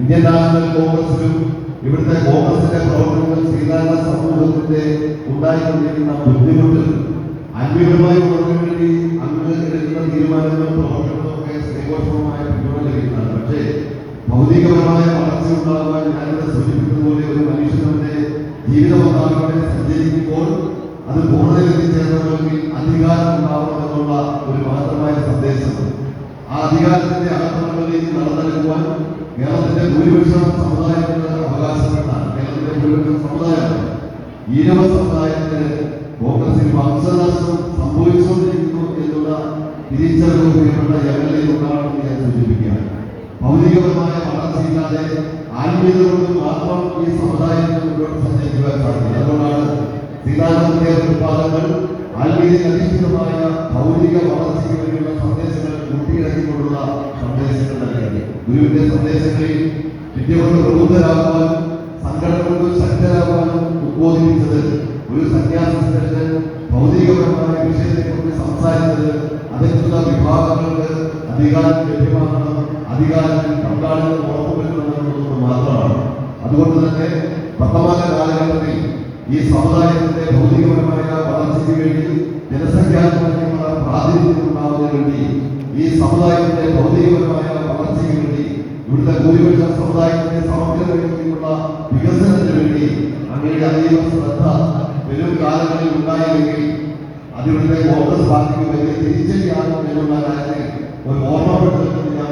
Indian national കോൺഗ്രസിലും ഇവിടുത്തെ കോൺഗ്രസിന്റെ പ്രവർത്തനങ്ങൾ ശ്രീനാരായണ സമൂഹത്തിന്റെ ഉണ്ടായിക്കൊണ്ടിരിക്കുന്ന ബുദ്ധിമുട്ട് ആത്മീയമായി ഉണർന്നു വേണ്ടി അങ്ങ് എടുക്കുന്ന തീരുമാനങ്ങളും പ്രവർത്തനങ്ങളും ഒക്കെ സ്നേഹോഷമായ പിന്തുണ ലഭിക്കുന്നതാണ്. പക്ഷേ ഭൗതികപരമായ വളർച്ച ഉണ്ടാകുവാൻ ഞാനിവിടെ സൂചിപ്പിച്ചതുപോലെ ഒരു മനുഷ്യന്റെ ജീവിതപങ്കാളികളെ സഞ്ചരിക്കുമ്പോൾ അത് പൂർണതയിൽ എത്തിച്ചേരണമെങ്കിൽ അധികാരം ഉണ്ടാവണമെന്നുള്ള ഒരു മഹത്തരമായ സന്ദേശം. ആ അധികാരത്തിന്റെ അകത്തളങ്ങളിലേക്ക് നടന്നെടുക്കുവാൻ കേരളത്തിന്റെ ഭൂരിപക്ഷം സമുദായത്തിന് അവകാശപ്പെട്ടാണ് കേരളത്തിലെ ഭൂരിപക്ഷം സമുദായമാണ്. ഈഴവ സമുദായത്തിന് കോൺഗ്രസിൽ വംശനാശം സംഭവിച്ചുകൊണ്ടിരിക്കുന്നു എന്നുള്ള തിരിച്ചറിവ് പ്രിയപ്പെട്ട എ ഉണ്ടാവണമെന്ന് ഞാൻ സൂചിപ്പിക്കുകയാണ്. ഭൗതികപരമായ വളർച്ചയില്ലാതെ ആത്മീയത കൊണ്ട് മാത്രം ഈ സമുദായത്തിന് മുന്നോട്ട് സഞ്ചരിക്കുവാൻ സാധിക്കും അതുകൊണ്ടാണ് സീതാരാമന്റെ ഉത്പാദനങ്ങൾ ആത്മീയ അധിഷ്ഠിതമായ ഭൗതിക വളർച്ചയ്ക്ക് വേണ്ടിയുള്ള സന്ദേശങ്ങൾ സന്ദേശങ്ങൾ നൽകിയത് ഗുരുവിന്റെ സന്ദേശങ്ങളിൽ വിദ്യ കൊണ്ട് പ്രബുദ്ധരാകുവാനും സംഘടന കൊണ്ട് ശക്തരാകുവാനും ഉദ്ബോധിപ്പിച്ചത് ഒരു സന്യാസിസ്റ്റൻ ഭൗതികപരമായ വിഷയത്തെക്കുറിച്ച് സംസാരിച്ചത് അതിനുള്ള വിഭാഗങ്ങൾക്ക് അധികാരം ലഭ്യമാകണം അധികാരത്തിൽ പങ്കാളികൾ ഉറപ്പുവരുത്തണമെന്നുള്ളത് മാത്രമാണ്. അതുകൊണ്ട് തന്നെ വർത്തമാന കാലഘട്ടത്തിൽ ഈ സമുദായത്തിന്റെ ഭൗതികപരമായ വളർച്ചയ്ക്ക് വേണ്ടി ജനസംഖ്യാത്മകമായ പ്രാതിനിധ്യം ഈ സമുദായത്തിന്റെ ഭൗതികപരമായ വളർച്ചയ്ക്ക് വേണ്ടി ഇവിടുത്തെ ഭൂരിപക്ഷ സമുദായത്തിന്റെ സമഗ്ര വേണ്ടിയുള്ള വികസനത്തിന് വേണ്ടി അങ്ങയുടെ അതീവ ശ്രദ്ധ വരും കാലങ്ങളിൽ ഉണ്ടായില്ലെങ്കിൽ അതിവിടുത്തെ കോൺഗ്രസ് പാർട്ടിക്ക് വലിയ തിരിച്ചടിയാകും എന്നുള്ള കാര്യത്തിൽ ഒരു ഓർമ്മപ്പെടുത്തൽ ഞാൻ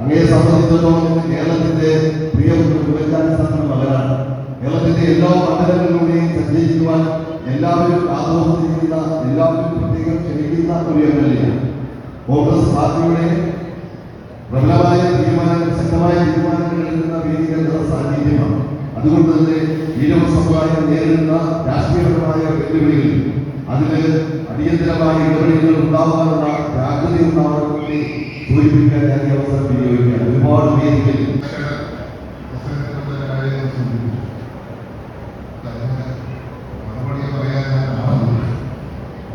അങ്ങയെ സംബന്ധിച്ചിടത്തോളം കേരളത്തിന്റെ പ്രിയപ്പെട്ട ഉമ്മൻചാണ്ടി മകനാണ്. കേരളത്തിന്റെ എല്ലാ മണ്ഡലങ്ങളിലൂടെയും സഞ്ചരിക്കുവാൻ എല്ലാവരും ആഘോഷിക്കുന്ന എല്ലാവരും പ്രത്യേകം ക്ഷണിക്കുന്ന ഒരു എം എൽ എയാണ് കോൺഗ്രസ് പാർട്ടിയുടെ പ്രബലമായ തീരുമാനങ്ങൾ ശക്തമായ തീരുമാനങ്ങൾ എടുക്കുന്ന വേദികളുടെ സാന്നിധ്യമാണ്. അതുകൊണ്ട് തന്നെ ഈഴവ സമുദായം നേരിടുന്ന രാഷ്ട്രീയപരമായ വെല്ലുവിളികൾ അതിന് അടിയന്തരമായ ഇടപെടലുകൾ ഉണ്ടാവാനുള്ള ജാഗ്രത ഉണ്ടാവണമെന്ന് സൂചിപ്പിക്കാൻ ഞാൻ ഈ അവസരം വിനിയോഗിക്കുകയാണ്. ഒരുപാട് വേദികളിൽ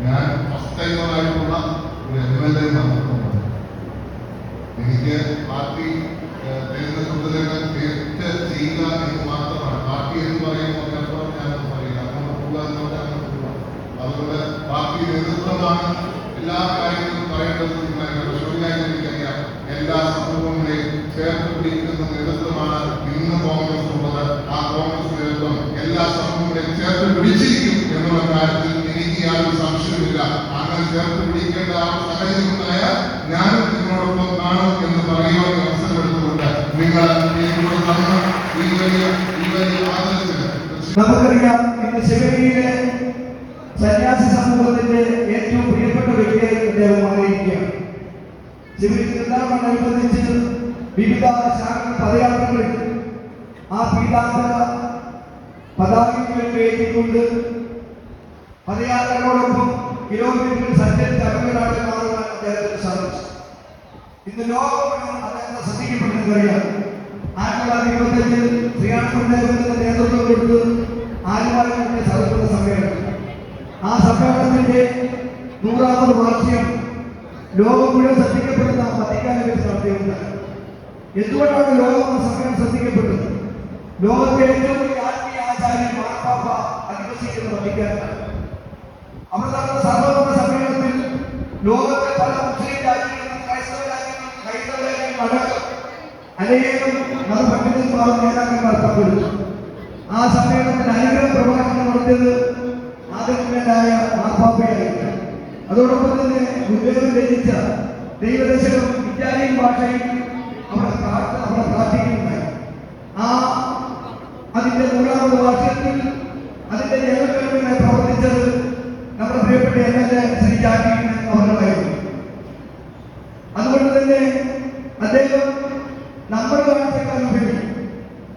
ഞാൻ ടൈമറായിട്ടുള്ള ഒരു എം എൽ എ മാത്രമാണ് എനിക്ക് പാർട്ടി ഏഹ്, ചുമതലകൾ തീർച്ച ചെയ്യുക എന്ന് മാത്രമാണ്. പാർട്ടി എന്ന് പറയുമ്പോൾ ചിലപ്പോൾ ഞാനൊന്നും പറയില്ല. അങ്ങനെ പോവുക എന്നോട്ട് അങ്ങോട്ട് അതുകൊണ്ട് പാർട്ടി നേതൃത്വമാണ് എല്ലാ കാര്യങ്ങളും പറയേണ്ടത് ഷോയിലായി എല്ലാ സമൂഹങ്ങളെയും ചേർത്ത് നേതൃത്വമാണ് ഇന്ന് കോൺഗ്രസ് ഉള്ളത്. ആ കോൺഗ്രസ് നേതൃത്വം എല്ലാ സമൂഹങ്ങളെയും ചേർത്ത് പിടിച്ചിരിക്കും എന്നുള്ള കാര്യത്തിൽ എനിക്ക് യാതൊരു സംശയവുമില്ല. അങ്ങനെ ചേർത്ത് കാണും എന്ന് പറയുവാൻ അവസരമെടുത്തുകൊണ്ട് നിങ്ങൾ ഈ വലിയ ഈ വലിയ ശിവഗിരിയിലെ സന്യാസി സമൂഹത്തിന്റെ ഏറ്റവും പ്രിയപ്പെട്ട വ്യക്തിയായി അദ്ദേഹം മാറിയിരിക്കുകയാണ്. ശിവഗിരി നിർദ്ധാരണമനുബന്ധിച്ച് വിവിധ ശാഖ പദയാത്രകളിൽ ആ പീതാംബര വേണ്ടി ഏറ്റിക്കൊണ്ട് പദയാത്രകളോടൊപ്പം കിലോമീറ്ററിൽ സഞ്ചരിച്ച അംഗങ്ങളാണ് മാറുവാൻ അദ്ദേഹത്തിന് സാധിച്ചു ഇന്ന് ലോകം മുഴുവൻ അദ്ദേഹത്തെ ശ്രദ്ധിക്കപ്പെടുന്നതറിയാം ആയിരത്തി തൊള്ളായിരത്തി ഇരുപത്തഞ്ചിൽ ശ്രീകാൺപുരത്തിന്റെ നേതൃത്വം കൊടുത്ത് ആലുവാലിന്റെ സൗഹൃദ സമ്മേളനം. ആ സമ്മേളനത്തിന്റെ നൂറാമത് വാർഷികം ലോകം മുഴുവൻ ശ്രദ്ധിക്കപ്പെടുന്ന വത്തിക്കാനെ വെച്ച് നടത്തിയുണ്ടായി എന്തുകൊണ്ടാണ് ലോകം സമ്മേളനം ശ്രദ്ധിക്കപ്പെട്ടത്? ലോകത്തെ ഏറ്റവും വലിയ ആത്മീയ ആചാര്യൻ മാർപ്പാപ്പ അധിവസിക്കുന്ന വത്തിക്കാനാണ്. അവിടെ ലോകത്തെ പല മുസ്ലിം രാജ്യങ്ങളും ക്രൈസ്തവ രാജ്യങ്ങളും ഹൈന്ദവ രാജ്യങ്ങളും അടക്കം അനേകം മതപണ്ഡിതന്മാരും നേതാക്കന്മാർ പങ്കെടുത്തു ആ സമ്മേളനത്തിന് അനുഗ്രഹ പ്രഭാഷണം നടത്തിയത് ആദരണീയനായ മാർപ്പാപ്പയായിരുന്നു. അതോടൊപ്പം തന്നെ ഗുരുദേവൻ രചിച്ച ദൈവദശകം ഇറ്റാലിയൻ ഭാഷയിൽ അവിടെ അവിടെ പ്രാർത്ഥിക്കുന്നുണ്ടായി. ആ അതിന്റെ നൂറാമത് വാർഷികത്തിൽ അതിന്റെ ജനകൽപ്പനയായി പ്രവർത്തിച്ചത് നമ്മുടെ പ്രിയപ്പെട്ട M L A Shri Jackie അവരുമായിരുന്നു അതുകൊണ്ട് തന്നെ അദ്ദേഹം നമ്മുടെ കാഴ്ചക്കാരുപരി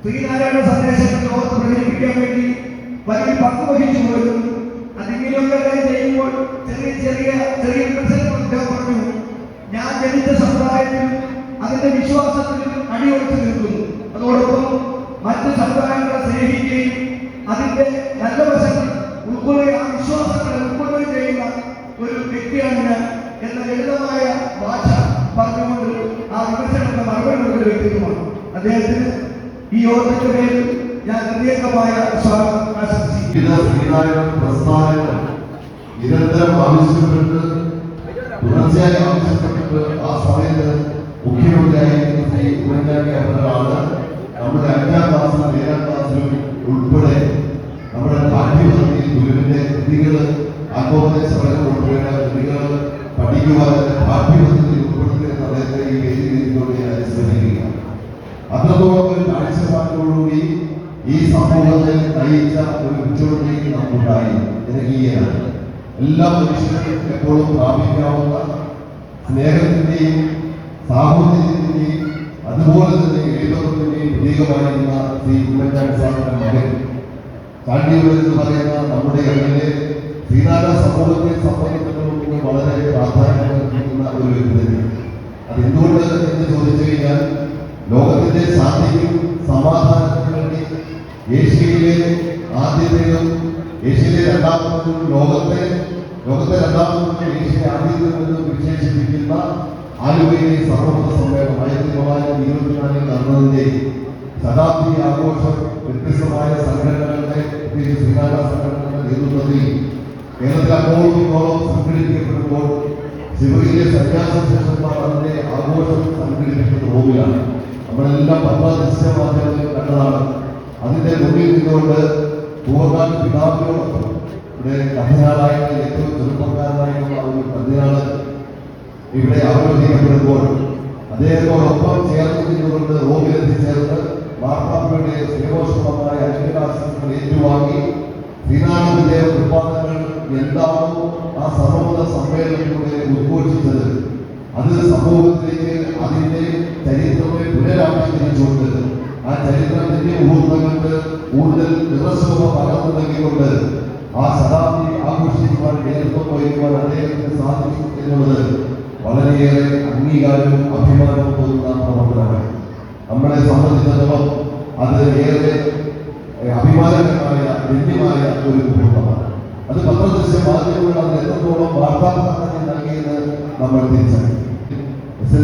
ശ്രീനാരായണ സന്ദേശം ലോകത്ത് പ്രചരിപ്പിക്കാൻ വേണ്ടി വലിയ പങ്ക് വഹിച്ചു പോയിരുന്നു അതിങ്ങനെയൊക്കെ ചെയ്യുമ്പോൾ ചെറിയ ചെറിയ ചെറിയ പറഞ്ഞു. ഞാൻ ജനിച്ച സമുദായത്തിൽ അതിന്റെ വിശ്വാസത്തിൽ അടിയുറച്ചു നിൽക്കുന്നു. അതോടൊപ്പം മറ്റ് സമുദായങ്ങളെ സ്നേഹിക്കുകയും അതിന്റെ നല്ല വശങ്ങൾ ഉൾക്കൊള്ളുക ആ വിശ്വാസങ്ങളെ ഉൾക്കൊള്ളുകയും ചെയ്യുന്ന ഒരു വ്യക്തിയാണ് ഞാൻ എന്ന ലളിതമായ ഭാഷ പറഞ്ഞുകൊണ്ട് ആ വിമർശനത്തെ മറുപടി കൊടുക്കുന്ന അദ്ദേഹത്തിന് ഈ യോഗത്തിന്റെ പേരിൽ ഞാൻ പ്രത്യേകമായ നിരന്തരം ആവശ്യപ്പെട്ട് ആ സമയത്ത് മുഖ്യമന്ത്രിയായിരുന്ന നമ്മുടെ അഞ്ചാം ക്ലാസ്സിലും ഏഴാം ക്ലാസ്സിലും ഉൾപ്പെടെ നമ്മുടെ പാഠ്യപദ്ധതി ഗുരുവിന്റെ കൃതികൾ ആത്മോപദേശ പഠനം കാഴ്ചപ്പാടോടുകൂടി ഈ സമൂഹത്തെ നയിച്ച ഒരു ഉച്ചവഴിക്ക് നമുക്കുണ്ടായി. ജനകീയനാണ് എല്ലാ മനുഷ്യരും എപ്പോഴും പ്രാപിക്കാവുന്ന സ്നേഹത്തിന്റെയും സാഹോദര്യത്തിന്റെയും അതുപോലെ തന്നെ എഴുതത്തിന്റെയും പ്രതീകമായിരുന്ന ശ്രീ ഉമ്മൻചാണ്ടി മകൻ. ചാണ്ടിയൂർ എന്ന് പറയുന്ന നമ്മുടെ എമ്മിലെ ശ്രീനാരായണ സമൂഹത്തെ സംബന്ധിച്ചിടത്തോളം വളരെ പ്രാധാന്യം നൽകുന്ന ഒരു വ്യക്തി തന്നെയാണ് അത് എന്തുകൊണ്ട് എന്ന് ചോദിച്ചു കഴിഞ്ഞാൽ ലോകത്തിന്റെ ശാന്തിക്കും സമാധാനത്തിനും വേണ്ടി ഏഷ്യയിലെ ആദ്യത്തേതും ഏഷ്യയിലെ രണ്ടാമതും ലോകത്തെ ലോകത്തെ രണ്ടാമതും ഏഷ്യയിലെ ആദ്യത്തേതും വിശേഷിപ്പിക്കുന്ന ആലുവയിലെ സർവമത സമ്മേളനം ആയിരത്തി തൊള്ളായിരത്തി ഇരുപത്തിനാലിൽ നടന്നതിന്റെ ശതാബ്ദി ആഘോഷം വ്യത്യസ്തമായ സംഘടനകളുടെ പ്രത്യേകിച്ച് ശ്രീനാരായണ സംഘടനകളുടെ നേതൃത്വത്തിൽ കേരളത്തിൽ അങ്ങോളം ഇങ്ങോളം സംഘടിപ്പിക്കപ്പെടുമ്പോൾ ശിവയിലെ സന്യാസ അതിന്റെ നിന്നുകൊണ്ട് പൂർണ പിതാവിനോടൊപ്പം ഇവിടെ കഥയാളായിട്ട് ഏറ്റവും ചെറുപ്പക്കാരനായിട്ടുള്ള ഒരു കഥയാൾ ഇവിടെ അവലോകിക്കപ്പെടുമ്പോൾ അദ്ദേഹത്തോടൊപ്പം ചേർന്ന് നിന്നുകൊണ്ട് റോമിൽ എത്തിച്ചേർന്ന് മാർപ്പാപ്പയുടെ സ്നേഹോഷ്മമായ അനുഗ്രഹാശങ്ങൾ ഏറ്റുവാങ്ങി. ശ്രീനാരായണന്റെ ഉത്പാദനങ്ങൾ എന്താണോ ആ സർവമത സമ്മേളനത്തിലൂടെ ഉദ്ഘോഷിച്ചത്. അത് സമൂഹത്തിലേക്ക് അതിന്റെ ചരിത്രത്തെ പുനരാവിഷ്കരിച്ചുകൊണ്ട് ആ ചരിത്രത്തിന്റെ ഊർജങ്ങൾക്ക് കൂടുതൽ പകർന്നു നൽകിക്കൊണ്ട് ആ ശതാബ്ദി ആഘോഷിക്കുവാൻ നേതൃത്വം വഹിക്കുവാൻ അദ്ദേഹത്തിന് സാധിച്ചു എന്നുള്ളത് വളരെയേറെ അംഗീകാരവും അഭിമാനവും തോന്നുന്ന പ്രവർത്തനമാണ്. നമ്മളെ സംബന്ധിച്ചിടത്തോളം അത് ഏറെ അഭിമാനകരമായ ഗണ്യമായ ഒരു മുഹൂർത്തമാണ് അത് പത്രദൃശ്യ മാധ്യമങ്ങൾ അത് എത്രത്തോളം വാർത്താ പ്രാധാന്യം നൽകിയത് നമ്മൾ തിരിച്ചറിയും എസ് എൻ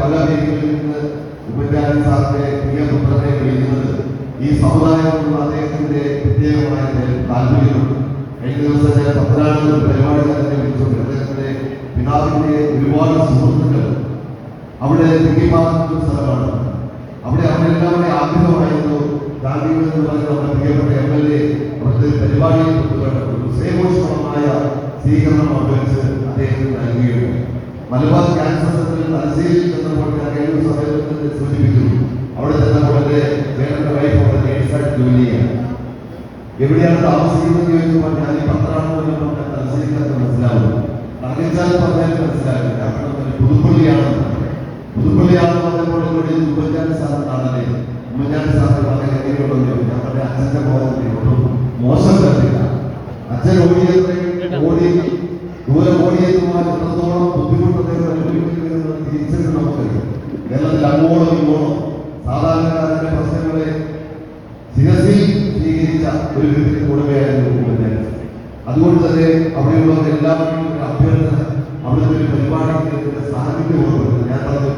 പല വേദികളിൽ നിന്ന് ഉമ്മൻചാണ്ടി സാറിന്റെ പ്രിയപുത്രനെ വിളിക്കുന്നത് ഈ സമുദായത്തിലുള്ള അദ്ദേഹത്തിന്റെ പ്രത്യേകമായ താല്പര്യമുണ്ട് കഴിഞ്ഞ ദിവസം ഞാൻ പത്തനാട് പരിപാടി തന്നെ വിളിച്ചുകൊണ്ട് അദ്ദേഹത്തിന്റെ പിതാവിന്റെ ഒരുപാട് സുഹൃത്തുക്കൾ അവിടെ ഒരു സ്ഥലമാണ്. അവിടെ അവരെല്ലാവരുടെ ആഗ്രഹമായിരുന്നു ഗാന്ധി എന്ന് പറയുന്ന നമ്മുടെ പ്രിയപ്പെട്ട എം എൽ എ അവരുടെ പരിപാടിയിൽ സേവോഷ്മമായ സ്വീകരണം അഭ്യർത്ഥിച്ച് അദ്ദേഹത്തിന് നൽകുകയുണ്ട് മലബാർ ക്യാൻസർ സെന്ററിൽ തലശ്ശേരിയിൽ ചെന്നപ്പോൾ ഞാൻ കഴിഞ്ഞ സമയത്ത് സൂചിപ്പിക്കുന്നു. അവിടെ ചെന്നപ്പോൾ എന്റെ വേണ്ട ജോലി ചെയ്യാം എവിടെയാണ് താമസിക്കുന്നത് ചോദിച്ചപ്പോൾ ഞാൻ ഈ പത്രാണെന്ന് പറഞ്ഞാൽ തലശ്ശേരിക്കാർക്ക് മനസ്സിലാവും അറിയിച്ചാൽ പറഞ്ഞാൽ മനസ്സിലാവില്ല. കാരണം തന്നെ പുതുപ്പള്ളിയാണെന്ന് പറഞ്ഞപ്പോൾ ഇവിടെ ഉമ്മൻചാണ്ടി സാറ് കാണാനേ? ഉമ്മൻചാണ്ടി സാറ് വളരെ എങ്ങനെയുള്ളൂ ഞാൻ പറഞ്ഞ അച്ഛന്റെ ഒട്ടും മോശം കണ്ടില്ല. അച്ഛൻ ഓടിയത്രയും ഓടി ദൂരം ഓടിയെത്തുവാൻ എത്രത്തോളം ബുദ്ധിമുട്ട് അദ്ദേഹം അനുഭവിക്കുന്നത് തിരിച്ചറിവ് നമുക്കറിയാം കേരളത്തിൽ അങ്ങോളം ഇങ്ങോളം സാധാരണക്കാരന്റെ ഒരു വിധത്തിൽ കൂടമയായിരുന്നു ഉമ്മൻചാണ്ടി അതുകൊണ്ട് തന്നെ അവിടെയുള്ളവർ എല്ലാവരും അഭ്യർത്ഥന അവിടുത്തെ ഒരു പരിപാടിക്ക് സാന്നിധ്യം ഞാൻ പറഞ്ഞു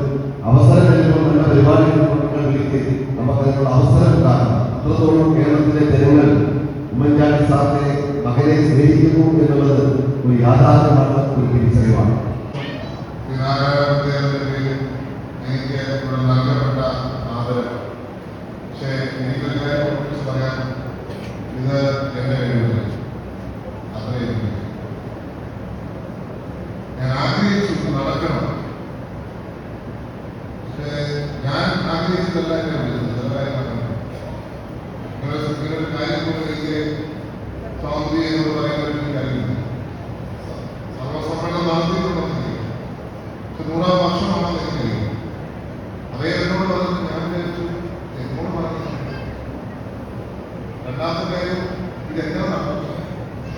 അവസരം വരുമ്പോൾ നല്ല പരിപാടികൾ വിളിക്കുക നമുക്ക് അതിനുള്ള അവസരം ഉണ്ടാകണം. അത്രത്തോളം കേരളത്തിലെ ജനങ്ങൾ ഉമ്മൻചാണ്ടി സാറിനെ മകനെ സ്നേഹിക്കുന്നു എന്നുള്ളത് ഒരു യാഥാർത്ഥ്യമാണ് ഒരു തിരിച്ചറിവാണ് ശ്രീനാരായണ എനിക്ക് ഇവിടെ നൽകപ്പെട്ട ആദരം പക്ഷേ എനിക്കൊരു കാര്യം കുറിച്ച് പറയാൻ ഇത് എന്റെ കഴിവില്ല അത്രയും ഞാൻ ആഗ്രഹിച്ചു ഇത് നടക്കണം പക്ഷേ ഞാൻ ആഗ്രഹിച്ചതല്ല എന്നെ വിളിച്ചത് അതായത് നടക്കണം ഇങ്ങനെ ഒരു കാര്യം കൊണ്ട് എനിക്ക് സ്വാതന്ത്ര്യം എന്ന് പറയുന്ന ഒരു കാര്യമില്ല സർവസമ്മേളനം നടത്തിയിട്ടുണ്ടെന്ന് പക്ഷെ നൂറാം വർഷമാണെന്ന് എനിക്കറിയാം അതേ എന്നോട് പറഞ്ഞു ഞാൻ വിചാരിച്ചു എന്നോട് പറഞ്ഞു രണ്ടാമത്തെ കാര്യം ഇത് എങ്ങനെ